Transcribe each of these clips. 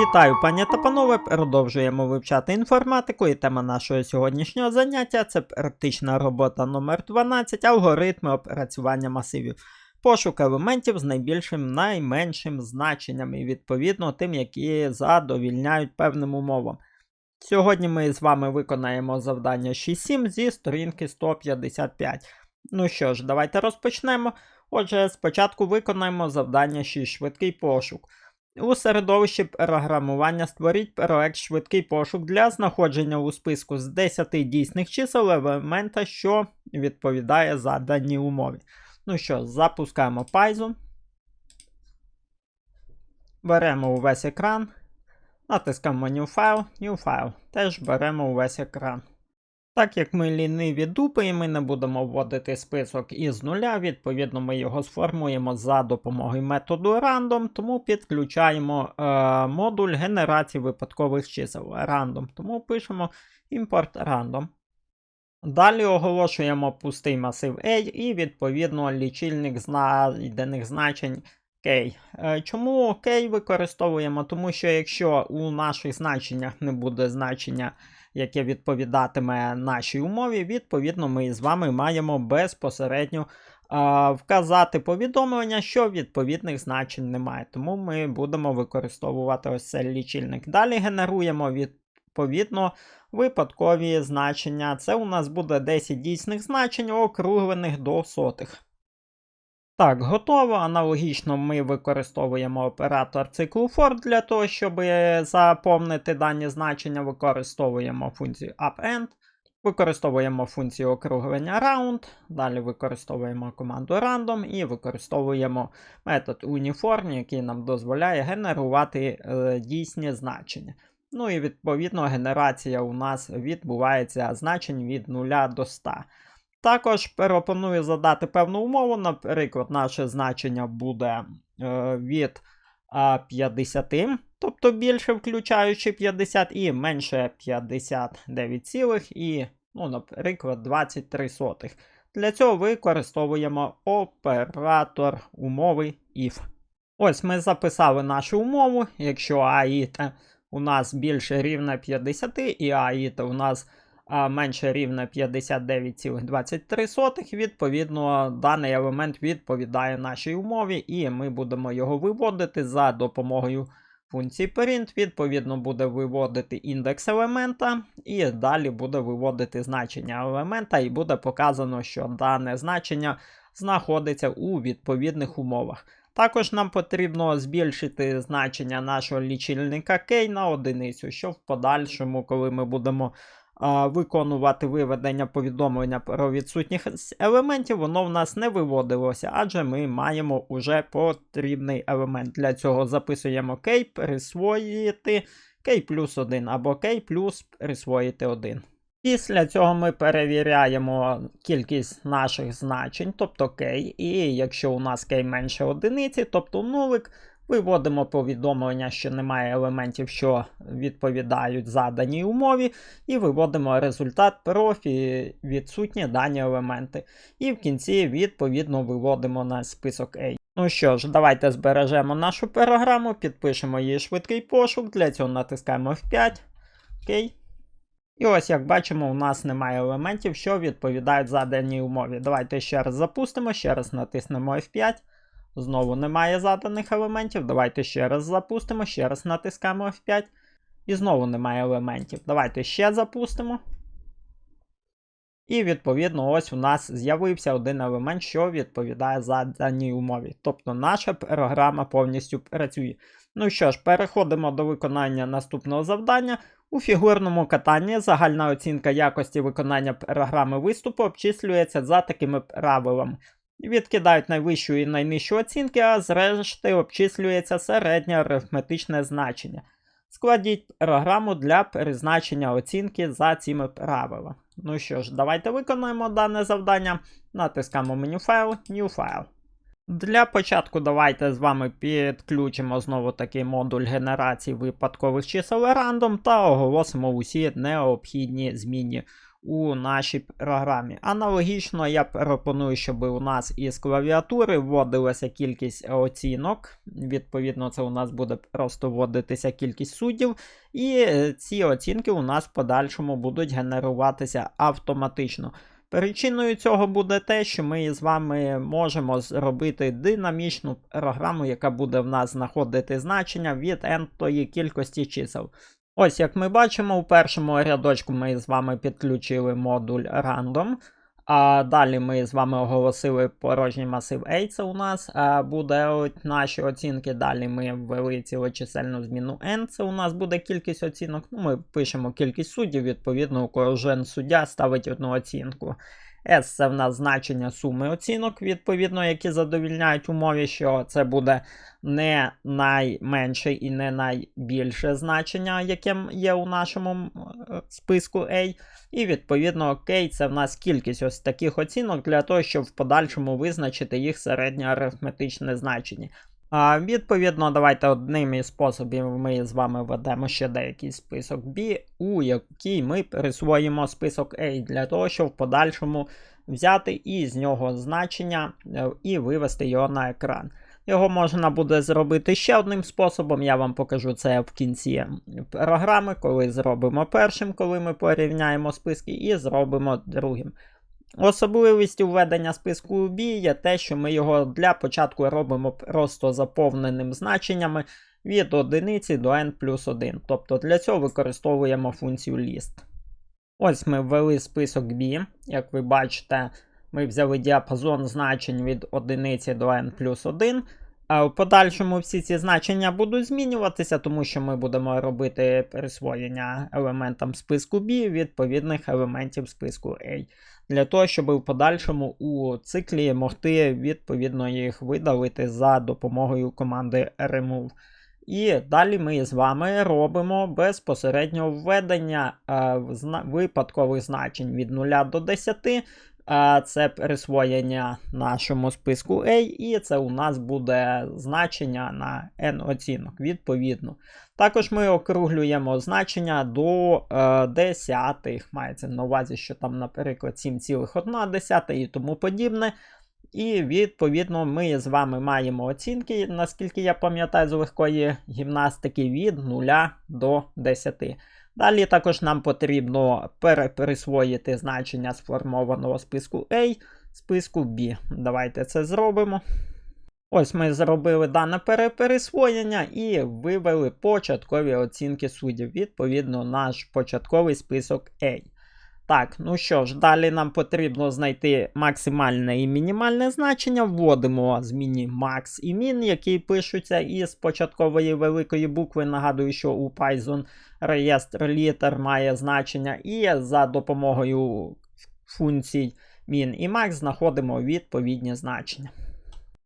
Вітаю, пані та панове. Продовжуємо вивчати інформатику. І тема нашого сьогоднішнього заняття це практична робота номер 12 алгоритми опрацювання масивів. Пошук елементів з найбільшим найменшим значенням і відповідно тим, які задовільняють певним умовам. Сьогодні ми з вами виконаємо завдання 6.7 зі сторінки 155. Ну що ж, давайте розпочнемо. Отже, спочатку виконаємо завдання 6 швидкий пошук. У середовищі програмування створіть проект швидкий пошук для знаходження у списку з 10 дійсних чисел елемента, що відповідає заданій умові. Ну що, запускаємо Python. Беремо увесь екран. Натискаємо New File, New File. Теж беремо увесь екран. Так як ми ліниві дупи ми не будемо вводити список із нуля, відповідно, ми його сформуємо за допомогою методу random, тому підключаємо е, модуль генерації випадкових чисел random. Тому пишемо import random. Далі оголошуємо пустий масив A і відповідно лічильник знайдених значень K. Е, Чому K використовуємо? Тому що якщо у наших значеннях не буде значення яке відповідатиме нашій умові, відповідно, ми з вами маємо безпосередньо а, вказати повідомлення, що відповідних значень немає. Тому ми будемо використовувати ось цей лічильник. Далі генеруємо відповідно випадкові значення. Це у нас буде 10 дійсних значень, округлених до сотих. Так, готово. Аналогічно ми використовуємо оператор циклу for для того, щоб заповнити дані значення, використовуємо функцію append, використовуємо функцію округлення round, далі використовуємо команду random і використовуємо метод uniform, який нам дозволяє генерувати е, дійсні значення. Ну і відповідно генерація у нас відбувається значень від 0 до 100. Також пропоную задати певну умову. Наприклад, наше значення буде е, від е, 50, тобто більше включаючи 50 і менше 59, цілих і, ну, наприклад, 23 сотих. Для цього використовуємо оператор умови if. Ось ми записали нашу умову. Якщо аїта у нас більше рівня 50 і аїта у нас а менше рівня 59,23. Відповідно, даний елемент відповідає нашій умові, і ми будемо його виводити за допомогою функції print. Відповідно, буде виводити індекс елемента, і далі буде виводити значення елемента, і буде показано, що дане значення знаходиться у відповідних умовах. Також нам потрібно збільшити значення нашого лічильника K на одиницю, щоб в подальшому, коли ми будемо виконувати виведення повідомлення про відсутність елементів, воно в нас не виводилося, адже ми маємо уже потрібний елемент. Для цього записуємо key присвоїти key плюс 1 або key плюс присвоїти 1. Після цього ми перевіряємо кількість наших значень, тобто key, і якщо у нас key менше одиниці, тобто нулик, Виводимо повідомлення, що немає елементів, що відповідають заданій умові, і виводимо результат про відсутні дані елементи. І в кінці, відповідно, виводимо на список A. Ну що ж, давайте збережемо нашу програму, підпишемо її швидкий пошук. Для цього натискаємо F5. Окей. І ось, як бачимо, у нас немає елементів, що відповідають заданій умові. Давайте ще раз запустимо, ще раз натиснемо F5. Знову немає заданих елементів. Давайте ще раз запустимо, ще раз натискаємо F5. І знову немає елементів. Давайте ще запустимо. І, відповідно, ось у нас з'явився один елемент, що відповідає заданій умові. Тобто наша програма повністю працює. Ну що ж, переходимо до виконання наступного завдання. У фігурному катанні загальна оцінка якості виконання програми виступу обчислюється за такими правилами відкидають найвищу і найнижчу оцінки, а зрешти обчислюється середнє арифметичне значення. Складіть програму для призначення оцінки за цими правилами. Ну що ж, давайте виконуємо дане завдання. Натискаємо меню файл, New File. Для початку давайте з вами підключимо знову такий модуль генерації випадкових чисел random та оголосимо усі необхідні змінні у нашій програмі. Аналогічно я пропоную, щоб у нас із клавіатури вводилася кількість оцінок. Відповідно, це у нас буде просто вводитися кількість суддів, і е, ці оцінки у нас в подальшому будуть генеруватися автоматично. Причиною цього буде те, що ми з вами можемо зробити динамічну програму, яка буде в нас знаходити значення від n-тої кількості чисел. Ось, як ми бачимо, у першому рядочку ми з вами підключили модуль random. А далі ми з вами оголосили порожній масив A, це у нас буде наші оцінки. Далі ми ввели цілочисельну зміну N, це у нас буде кількість оцінок. Ну, Ми пишемо кількість суддів, відповідно, кожен суддя ставить одну оцінку. S це в нас значення суми оцінок, відповідно, які задовільняють умові, що це буде не найменше і не найбільше значення, яке є у нашому е, списку A. І відповідно K це в нас кількість ось таких оцінок для того, щоб в подальшому визначити їх середнє арифметичне значення. Відповідно, давайте одним із способів ми з вами ведемо ще деякий список B, у який ми присвоїмо список A для того, щоб в подальшому взяти із нього значення е, і вивести його на екран. Його можна буде зробити ще одним способом. Я вам покажу це в кінці програми, коли зробимо першим, коли ми порівняємо списки, і зробимо другим. Особливістю введення списку B є те, що ми його для початку робимо просто заповненим значеннями від одиниці до n плюс 1. Тобто для цього використовуємо функцію list. Ось ми ввели список B. Як ви бачите, ми взяли діапазон значень від одиниці до n плюс 1. В подальшому всі ці значення будуть змінюватися, тому що ми будемо робити присвоєння елементам списку B відповідних елементів списку A. Для того, щоб в подальшому у циклі могти відповідно їх видалити за допомогою команди remove. І далі ми з вами робимо безпосередньо введення е, зна випадкових значень від 0 до 10. Е, це присвоєння нашому списку A, і це у нас буде значення на n оцінок, відповідно. Також ми округлюємо значення до е, десятих. Мається на увазі, що там, наприклад, 7,1 і тому подібне. І відповідно ми з вами маємо оцінки, наскільки я пам'ятаю, з легкої гімнастики від 0 до 10. Далі також нам потрібно переприсвоїти значення сформованого списку A списку B. Давайте це зробимо. Ось ми зробили дане переприсвоєння і вивели початкові оцінки суддів, відповідно, наш початковий список A. Так, ну що ж, далі нам потрібно знайти максимальне і мінімальне значення. Вводимо зміні max і min, які пишуться із початкової великої букви. Нагадую, що у Python реєстр літер має значення, і за допомогою функцій min і max знаходимо відповідні значення.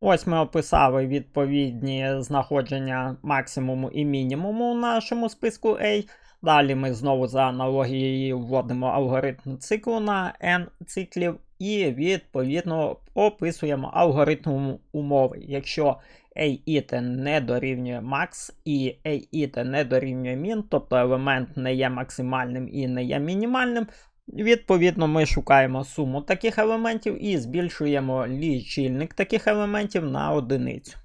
Ось ми описали відповідні знаходження максимуму і мінімуму у нашому списку A. Далі ми знову за аналогією вводимо алгоритм циклу на n циклів і відповідно описуємо алгоритм умови. Якщо AIT не дорівнює max і AIT не дорівнює min, тобто елемент не є максимальним і не є мінімальним, Відповідно, ми шукаємо суму таких елементів і збільшуємо лічильник таких елементів на одиницю.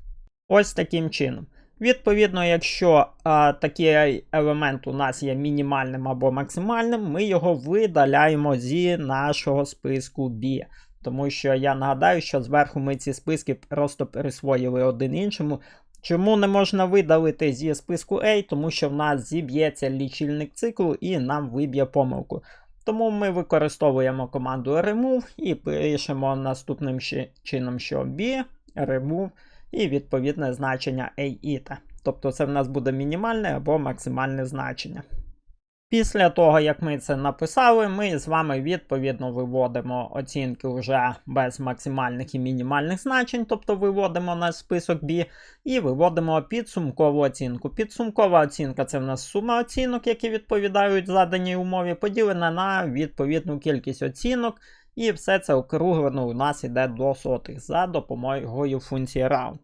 Ось таким чином. Відповідно, якщо а, такий елемент у нас є мінімальним або максимальним, ми його видаляємо зі нашого списку B. Тому що я нагадаю, що зверху ми ці списки просто присвоїли один іншому. Чому не можна видалити зі списку A? Тому що в нас зіб'ється лічильник циклу і нам виб'є помилку. Тому ми використовуємо команду remove і пишемо наступним чином, що b, remove і відповідне значення AITA. Тобто це в нас буде мінімальне або максимальне значення. Після того, як ми це написали, ми з вами відповідно виводимо оцінки вже без максимальних і мінімальних значень, тобто виводимо на список B, і виводимо підсумкову оцінку. Підсумкова оцінка це в нас сума оцінок, які відповідають заданій умові, поділена на відповідну кількість оцінок. І все це округлено у нас йде до сотих за допомогою функції round.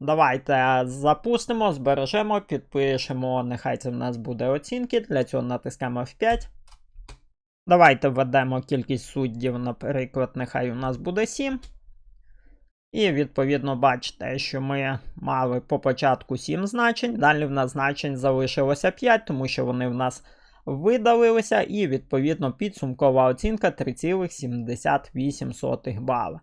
Давайте запустимо, збережемо, підпишемо. Нехай це в нас буде оцінки. Для цього натискаємо F5. Давайте введемо кількість суддів, наприклад, нехай у нас буде 7. І відповідно бачите, що ми мали по початку 7 значень, далі в нас значень залишилося 5, тому що вони в нас видалилися, і відповідно підсумкова оцінка 3,78 бала.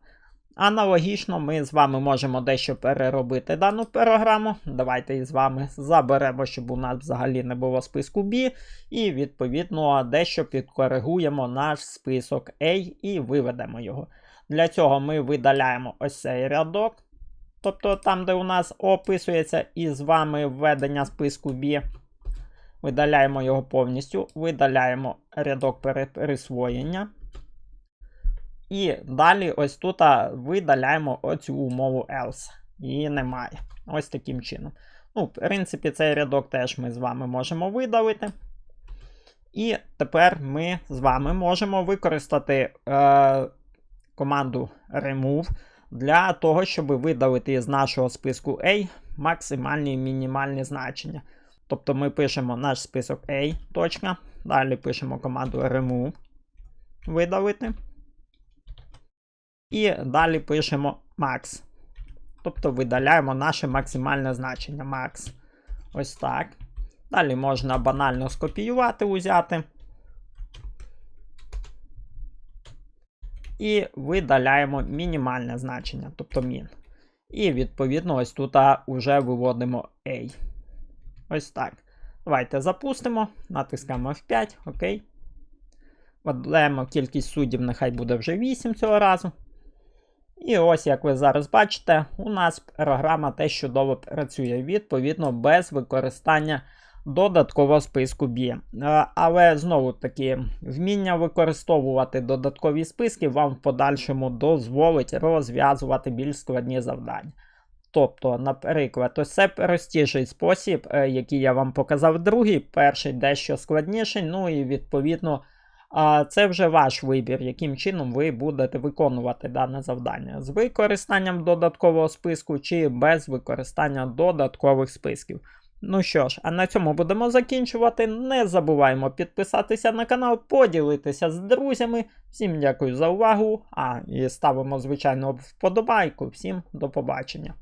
Аналогічно, ми з вами можемо дещо переробити дану програму. Давайте і з вами заберемо, щоб у нас взагалі не було списку B, і відповідно дещо підкоригуємо наш список A і виведемо його. Для цього ми видаляємо ось цей рядок. Тобто там, де у нас описується і з вами введення списку B. Видаляємо його повністю, видаляємо рядок переприсвоєння. І далі ось тут видаляємо оцю умову else. Її немає. Ось таким чином. Ну, в принципі, цей рядок теж ми з вами можемо видалити. І тепер ми з вами можемо використати е, команду remove для того, щоб видалити з нашого списку A максимальні і мінімальні значення. Тобто ми пишемо наш список A. Точка, далі пишемо команду remove. Видалити. І далі пишемо max. Тобто видаляємо наше максимальне значення max. Ось так. Далі можна банально скопіювати, узяти. І видаляємо мінімальне значення, тобто min. І відповідно ось тут вже виводимо A. Ось так. Давайте запустимо, натискаємо F5, ОК. Введемо кількість суддів, нехай буде вже 8 цього разу. І ось, як ви зараз бачите, у нас програма теж чудово працює, відповідно, без використання додаткового списку B. Е, Але знову таки, вміння використовувати додаткові списки вам в подальшому дозволить розв'язувати більш складні завдання. Тобто, наприклад, ось це простіший спосіб, е, який я вам показав другий, перший дещо складніший, ну і відповідно. Це вже ваш вибір, яким чином ви будете виконувати дане завдання з використанням додаткового списку чи без використання додаткових списків. Ну що ж, а на цьому будемо закінчувати. Не забуваємо підписатися на канал, поділитися з друзями. Всім дякую за увагу. А і ставимо, звичайно, вподобайку. Всім до побачення.